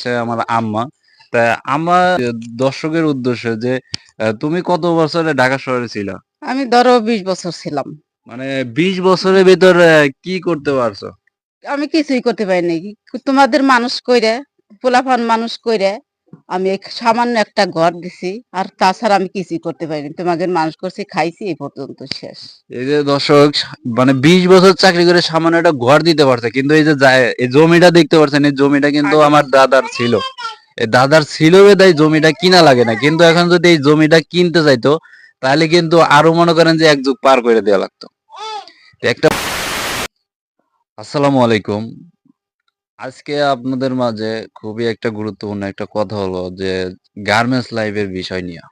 হচ্ছে আমার আম্মা। তা আমার দর্শকের উদ্দেশ্যে যে তুমি কত বছরে ঢাকা শহরে ছিল? আমি ধরো বিশ বছর ছিলাম। মানে বিশ বছরের ভিতরে কি করতে পারছ? আমি কিছুই করতে পারিনি। তোমাদের মানুষ কইরে পোলাফান মানুষ কইরে আমি সামান্য একটা ঘর দিছি আর তাছাড়া আমি কিছুই করতে পারিনি। তোমাদের মানুষ করছি খাইছি এই পর্যন্ত শেষ। এই যে দর্শক মানে বিশ বছর চাকরি করে সামান্য একটা ঘর দিতে পারছে কিন্তু এই যে এই জমিটা দেখতে পাচ্ছেন এই জমিটা কিন্তু আমার দাদার ছিল। এই দাদার ছিল বেদায় জমিটা কিনা লাগে না কিন্তু এখন যদি এই জমিটা কিনতে চাইতো তাহলে কিন্তু আরও মনে করেন যে এক যুগ পার করে দেওয়া লাগতো। একটা আসসালামু আলাইকুম। আজকে আপনাদের মাঝে খুবই একটা গুরুত্বপূর্ণ একটা কথা হলো যে গার্মেন্টস লাইফের বিষয় নিয়ে।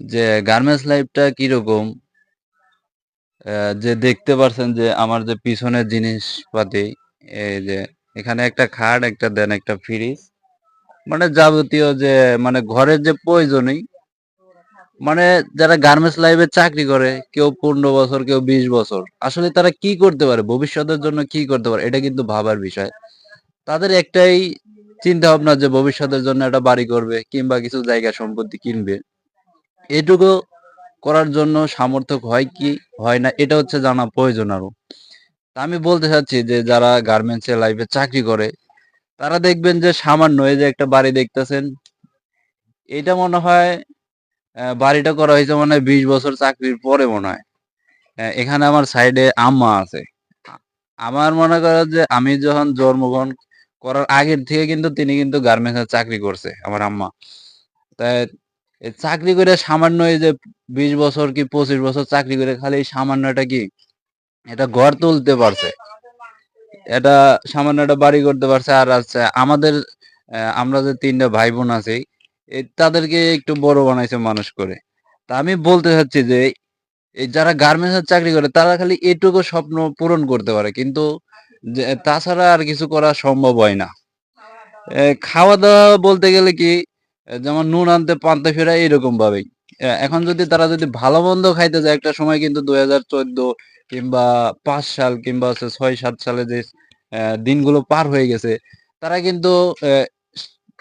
যে গার্মেন্টস লাইফটা কীরকম? যে দেখতে পারছেন যে, আমার যে পিছনের জিনিসপাতি, এই যে, এখানে একটা খাট, একটা দেন, একটা ফ্রিজ। মানে যাবতীয় যে মানে ঘরের যে প্রয়োজনই মানে যারা গার্মেন্টস লাইফে চাকরি করে, কেউ পনেরো বছর, কেউ বিশ বছর, আসলে তারা কি করতে পারে? ভবিষ্যতের জন্য কি করতে পারে? এটা কিন্তু ভাবার বিষয়। তাদের একটাই চিন্তা ভাবনা যে ভবিষ্যতের জন্য একটা বাড়ি করবে কিংবা কিছু জায়গা সম্পত্তি কিনবে। এটুকু করার জন্য সামর্থ্য হয় কি, হয় না, এটা হচ্ছে জানা প্রয়োজন আরও। আমি বলতে চাচ্ছি যে যারা গার্মেন্টস এর লাইফে চাকরি করে, তারা দেখবেন যে সামান্য এই যে একটা বাড়ি দেখতেছেন, এটা মনে হয় বাড়িটা করা হয়েছে মনে হয় বিশ বছর চাকরির পরে মনে হয়। এখানে আমার সাইডে আম্মা আছে। আমার মনে করেন যে আমি যখন জন্মগ্রহণ করার আগের থেকে কিন্তু তিনি কিন্তু গার্মেন্টস চাকরি করছে, আমার আম্মা। তাই চাকরি করে সামান্য এই যে বিশ বছর কি পঁচিশ বছর চাকরি করে খালি এই সামান্য এটা কি এটা ঘর তুলতে পারছে। এটা সামান্য একটা বাড়ি করতে পারছে। আর আছে আমাদের আমরা যে তিনটা ভাই বোন আছি তাদেরকে একটু বড় বানাইছে মানুষ করে। তা আমি বলতে চাচ্ছি যে যারা গার্মেন্টস এর চাকরি করে, তারা খালি এটুকু স্বপ্ন পূরণ করতে পারে। কিন্তু তাছাড়া আর কিছু করা সম্ভব হয় না। খাওয়া দাওয়া বলতে গেলে কি যেমন নুন আনতে, পান্তা ফেরা এরকম ভাবেই। এখন যদি তারা যদি ভালো মন্দ খাইতে যায়, একটা সময় কিন্তু দুই হাজার চোদ্দ কিংবা পাঁচ সাল কিংবা ছয় সাত সালে যে দিনগুলো পার হয়ে গেছে, তারা কিন্তু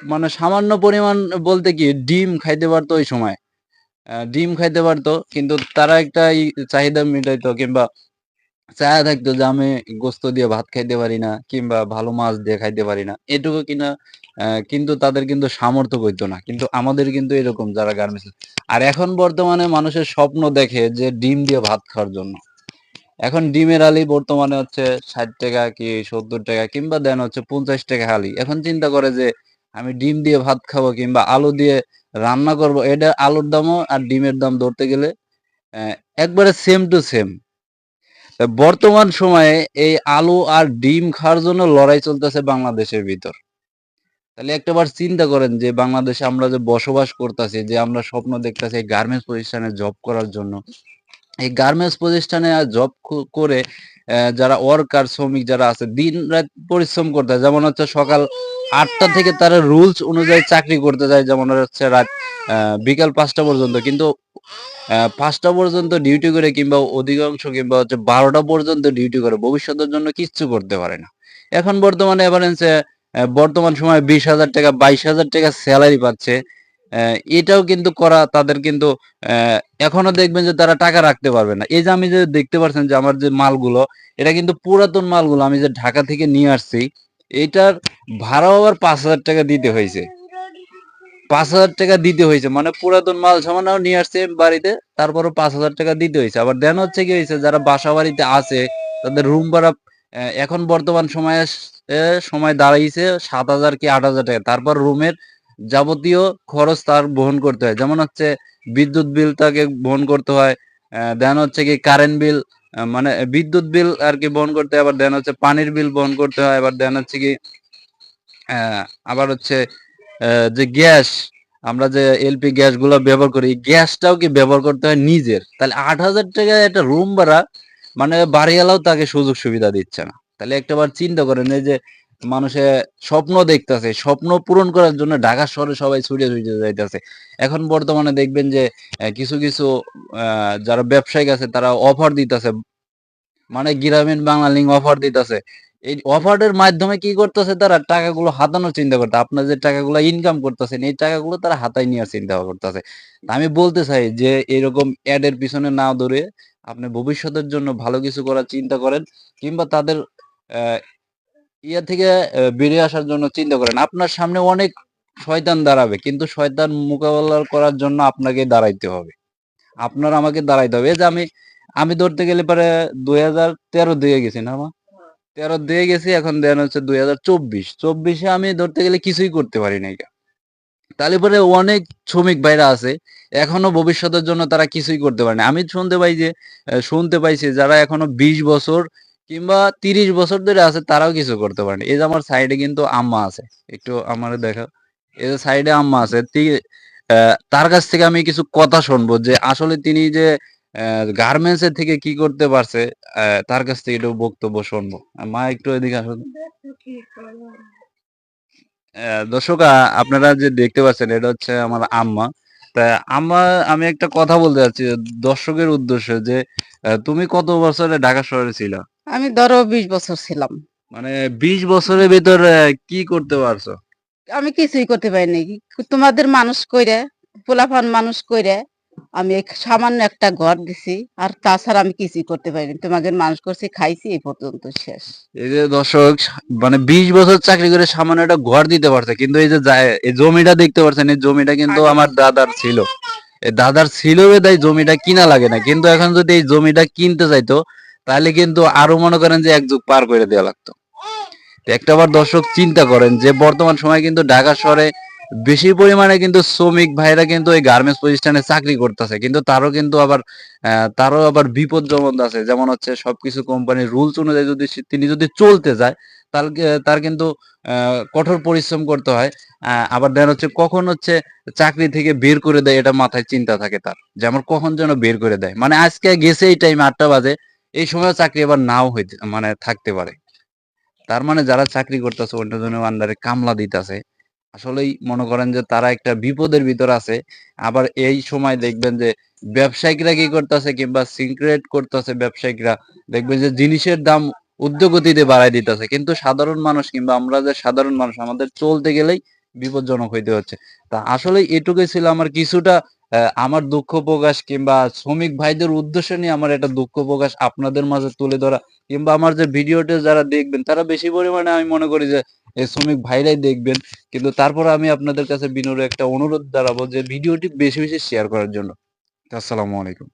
মানে সামান্য পরিমাণ বলতে কি, ডিম খাইতে পারতো ওই সময়। ডিম খাইতে পারতো, কিন্তু তারা একটা চাহিদা মেটাইতো কিংবা চায়া থাকতো যে আমি গোস্ত দিয়ে ভাত খাইতে পারি না, কিংবা ভালো মাছ দিয়ে খাইতে পারি না। এটুকু কিনা কিন্তু তাদের কিন্তু সামর্থ্য হইতো না। কিন্তু আমাদের কিন্তু এরকম যারা গার্মেন্টস আর এখন বর্তমানে মানুষের স্বপ্ন দেখে যে ডিম দিয়ে ভাত খাওয়ার জন্য। এখন ডিমের আলি বর্তমানে হচ্ছে ষাট টাকা কি সত্তর টাকা, কিংবা দেন হচ্ছে পঞ্চাশ টাকা আলি। এখন চিন্তা করে যে আমি ডিম দিয়ে ভাত খাব কিংবা আলু দিয়ে রান্না করব, এটা আলুর দামও আর ডিমের দাম ধরতে গেলে একবারে সেম টু সেম বর্তমান সময়ে এই আলু আর ডিম খাওয়ার জন্য লড়াই চলতেছে বাংলাদেশের ভিতর। তাহলে একটাবার চিন্তা করেন যে বাংলাদেশে আমরা যে বসবাস করতেছি, যে আমরা স্বপ্ন দেখতেছি এই গার্মেন্টস প্রতিষ্ঠানে জব করার জন্য। এই গার্মেন্টস প্রতিষ্ঠানে জব করে যারা ওয়ার্কার শ্রমিক যারা আছে দিন রাত পরিশ্রম করতে যেমন হচ্ছে সকাল আটটা থেকে তারা রুলস অনুযায়ী চাকরি করতে যায়, যেমন হচ্ছে রাত বিকাল পাঁচটা পর্যন্ত। কিন্তু পাঁচটা পর্যন্ত ডিউটি করে কিংবা অধিকাংশ কিংবা হচ্ছে বারোটা পর্যন্ত ডিউটি করে, ভবিষ্যতের জন্য কিচ্ছু করতে পারে না। এখন বর্তমানে এভারেন্সে বর্তমান সময়ে বিশ হাজার টাকা, বাইশ হাজার টাকা স্যালারি পাচ্ছে। এটাও কিন্তু করা, তাদের কিন্তু এখনও দেখবেন যে তারা টাকা রাখতে পারবে না। এই যে আমি যে দেখতে পাচ্ছেন যে আমার যে মালগুলো, এটা কিন্তু পুরাতন মালগুলো, আমি যে ঢাকা থেকে নিয়ে আসছি, এটার ভাড়াও আবার পাঁচ হাজার টাকা দিতে হয়েছে। পাঁচ হাজার টাকা দিতে হয়েছে মানে পুরাতন মাল সামানও নিয়ে আসছে বাড়িতে, তারপরও পাঁচ হাজার টাকা দিতে হয়েছে। আবার দেন হচ্ছে কি হয়েছে, যারা বাসা বাড়িতে আছে, তাদের রুম ভাড়া এখন বর্তমান সময়ে সময় দাঁড়িয়েছে সাত হাজার কি আট হাজার টাকা। তারপর রুমের যাবতীয় খরচ তার বহন করতে হয়। যেমন হচ্ছে বিদ্যুৎ বিল তাকে বহন করতে হয় দেন হচ্ছে কি কারেন্ট বিল মানে বিদ্যুৎ বিল আর কি বহন করতে হয়। আবার দেন হচ্ছে পানির বিল বহন করতে হয়। আবার দেন হচ্ছে কি আবার হচ্ছে যে গ্যাস, আমরা যে এলপি গ্যাসগুলো ব্যবহার করি গ্যাসটাও কি ব্যবহার করতে হয় নিজের? তাহলে আট হাজার টাকায় একটা রুম ভাড়া মানে বাড়িওয়ালাও তাকে সুযোগ সুবিধা দিচ্ছে না। তাহলে একটাবার চিন্তা করেন, এই যে মানুষে স্বপ্ন দেখতেছে, স্বপ্ন পূরণ করার জন্য ঢাকা শহরে সবাই ছুটে ছুটে যাইতেছে। এখন বর্তমানে দেখবেন যে কিছু কিছু যারা ব্যবসায়িক আছে, তারা অফার দিতেছে। মানে গ্রামীণ বাংলা লিঙ্ক অফার দিতেছে। এই অফারের মাধ্যমে কি করতেছে তারা? টাকাগুলো হাতানোর চিন্তা করতে আপনার যে টাকাগুলো ইনকাম করতেছেন, এই টাকাগুলো তারা হাতায় নেওয়ার চিন্তা করতেছে। আমি বলতে চাই যে, এরকম অ্যাডের পিছনে না দৌড়ে আপনি ভবিষ্যতের জন্য ভালো কিছু করার চিন্তা করেন কিংবা তাদের ইয়া থেকে বেরিয়ে আসার জন্য চিন্তা করেন। আপনার সামনে অনেক শয়তান দাঁড়াবে, কিন্তু শয়তান মোকাবেলা করার জন্য আপনাকে দাঁড়াইতে হবে। আপনার আমাকে দাঁড়াইতে হবে। যে আমি আমি ধরতে গেলে পরে দুই হাজার তেরো দিয়ে গেছি না, মা? তেরো দিয়ে গেছি, এখন দেন হচ্ছে দুই হাজার চব্বিশ। চব্বিশে আমি ধরতে গেলে কিছুই করতে পারি নাই। তাহলে পরে অনেক শ্রমিক ভাইরা আছে, এখনও ভবিষ্যতের জন্য তারা কিছুই করতে পারে না। আমি শুনতে পাই যে শুনতে পাইছি যারা এখনও বিশ বছর কিংবা তিরিশ বছর ধরে আছে, তারাও কিছু করতে পারে এই যে আমার সাইডে কিন্তু আম্মা আছে, একটু আমার দেখা এই যে সাইডে আম্মা আছে তার কাছ থেকে আমি কিছু কথা শুনব যে, আসলে তিনি যে গার্মেন্টস এর থেকে কি করতে পারছে? তার কাছ থেকে একটু বক্তব্য শুনব। মা একটু এদিকে আসুন। দর্শক আপনারা যে দেখতে পাচ্ছেন এটা হচ্ছে আমার আম্মা। তা আম্মা আমি একটা কথা বলতে চাচ্ছি দর্শকের উদ্দেশ্যে যে তুমি কত বছরে ঢাকা শহরে ছিল? আমি ধরো বিশ বছর ছিলাম। মানে বিশ বছরের ভিতর কি করতে পারছ? আমি কিছুই করতে পারিনি। তোমাদের মানুষ কইরে পোলাফান মানুষ কইরে আমি সামান্য একটা ঘর দিছি। আর তাছাড়া আমি কিছুই করতে পারিনি। তোমাদের মানুষ করছি, খাইছি, এই পর্যন্ত শেষ। এই যে দর্শক মানে বিশ বছর চাকরি করে সামান্য একটা ঘর দিতে পারছে, কিন্তু এই যে এই জমিটা দেখতে পাচ্ছেন এই জমিটা কিন্তু আমার দাদার ছিল। এই দাদার ছিল তাই জমিটা কিনা লাগে না। কিন্তু এখন যদি এই জমিটা কিনতে চাইতো, তাহলে কিন্তু আরও মনে করেন যে এক যুগ পার করে দেওয়া লাগতো। একটা বার দর্শক চিন্তা করেন যে বর্তমান সময় কিন্তু ঢাকা শহরে বেশি পরিমাণে কিন্তু শ্রমিক ভাইরা কিন্তু এই গার্মেন্টস প্রতিষ্ঠানে চাকরি করতেছে। কিন্তু তারও কিন্তু আবার তারও আবার বিপদ যেমন আছে। যেমন হচ্ছে সবকিছু কোম্পানির রুলস অনুযায়ী যদি তিনি যদি চলতে যায়, তার তার কিন্তু কঠোর পরিশ্রম করতে হয়। আবার দেন হচ্ছে কখন হচ্ছে চাকরি থেকে বের করে দেয় এটা মাথায় চিন্তা থাকে তার। যে আমার কখন যেন বের করে দেয়। মানে আজকে গেছে এই টাইম আটটা বাজে, এই সময় চাকরি আবার নাও হইতে মানে থাকতে পারে। তার মানে যারা চাকরি করতেছে অন্যজনের আন্ডারে কামলা দিতেছে। আসলেই মনে করেন যে তারা একটা বিপদের ভিতর আছে। আবার এই সময় দেখবেন যে ব্যবসায়িকরা কি করতেছে কিংবা সিক্রেট করতেছে ব্যবসায়িকরা, দেখবেন যে জিনিসের দাম উদ্যোগতিতে বাড়াই দিতেছে। কিন্তু সাধারণ মানুষ কিংবা আমরা যে সাধারণ মানুষ, আমাদের চলতে গেলেই বিপজ্জনক হইতে হচ্ছে। তা আসলে এটুকুই ছিল আমার কিছুটা আমার দুঃখ প্রকাশ কিংবা শ্রমিক ভাইদের উদ্দেশ্য নিয়ে আমার একটা দুঃখ প্রকাশ আপনাদের মাঝে তুলে ধরা কিংবা আমার যে ভিডিওটা যারা দেখবেন, তারা বেশি পরিমাণে আমি মনে করি যে এই শ্রমিক ভাইরাই দেখবেন। কিন্তু তারপর আমি আপনাদের কাছে বিনোর একটা অনুরোধ দাঁড়াবো যে, ভিডিওটি বেশি বেশি শেয়ার করার জন্য। আসসালামু আলাইকুম।